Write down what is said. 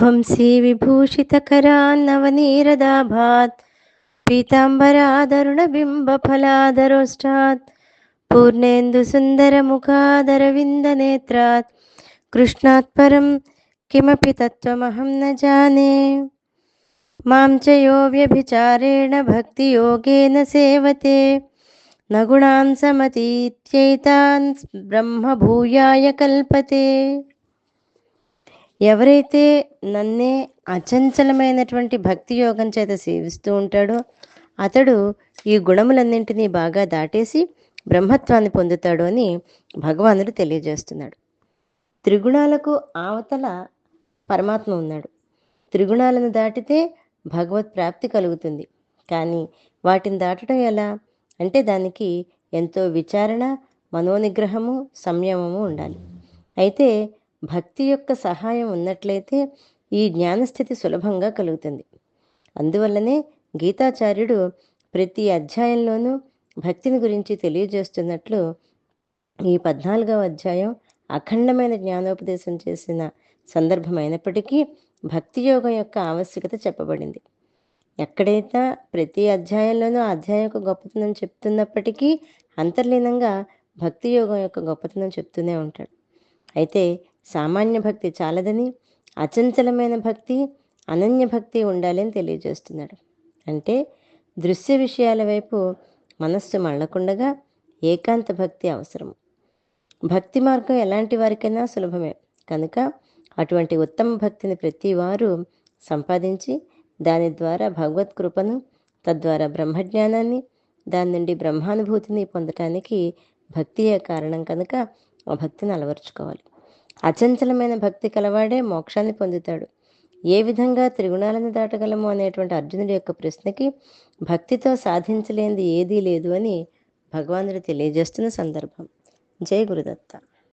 वंशी विभूषितकरा नवनीरदाभात् पीताम्बरादरुणबिम्बफलादरोष्टात् पूर्णेन्दुसुन्दरमुखादरविन्दनेत्रात् कृष्णात् परं किमपि तत्त्वमहं न जाने। मां च यो व्यभिचारेण भक्तियोगेन सेवते न गुणान् समतीत्यैतान् ब्रह्मभूयाय कल्पते। ఎవరైతే నన్నే అచంచలమైనటువంటి భక్తి యోగం చేత సేవిస్తూ ఉంటాడో అతడు ఈ గుణములన్నింటినీ బాగా దాటేసి బ్రహ్మత్వాన్ని పొందుతాడు అని భగవానుడు తెలియజేస్తున్నాడు. త్రిగుణాలకు ఆవతల పరమాత్మ ఉన్నాడు. త్రిగుణాలను దాటితే భగవత్ ప్రాప్తి కలుగుతుంది. కానీ వాటిని దాటడం ఎలా? అంటే దానికి ఎంతో విచారణ మనోనిగ్రహము సంయమము ఉండాలి. అయితే భక్తి యొక్క సహాయం ఉన్నట్లయితే ఈ జ్ఞానస్థితి సులభంగా కలుగుతుంది. అందువల్లనే గీతాచార్యుడు ప్రతి అధ్యాయంలోనూ భక్తిని గురించి తెలియజేస్తున్నట్లు ఈ పద్నాలుగవ అధ్యాయం అఖండమైన జ్ఞానోపదేశం చేసిన సందర్భమైనప్పటికీ భక్తి యోగం యొక్క ఆవశ్యకత చెప్పబడింది. ఎక్కడైతే ప్రతి అధ్యాయంలోనూ అధ్యాయం యొక్క గొప్పతనం చెప్తున్నప్పటికీ అంతర్లీనంగా భక్తి యోగం యొక్క గొప్పతనం చెప్తూనే ఉంటాడు. అయితే సామాన్య భక్తి చాలదని అచంచలమైన భక్తి అనన్య భక్తి ఉండాలని తెలియజేస్తున్నాడు. అంటే దృశ్య విషయాల వైపు మనస్సు మళ్ళకుండగా ఏకాంత భక్తి అవసరం. భక్తి మార్గం ఎలాంటి వారికైనా సులభమే. కనుక అటువంటి ఉత్తమ భక్తిని ప్రతి వారు సంపాదించి దాని ద్వారా భగవత్ కృపను తద్వారా బ్రహ్మజ్ఞానాన్ని దాని నుండి బ్రహ్మానుభూతిని పొందటానికి భక్తియే కారణం కనుక ఆ భక్తిని అలవర్చుకోవాలి. అచంచలమైన భక్తి కలవాడే మోక్షాన్ని పొందుతాడు. ఏ విధంగా త్రిగుణాలను దాటగలము అనేటువంటి అర్జునుడి యొక్క ప్రశ్నకి భక్తితో సాధించలేనిది ఏదీ లేదు అని భగవానుడు తెలియజేస్తున్న సందర్భం. జై గురుదత్త.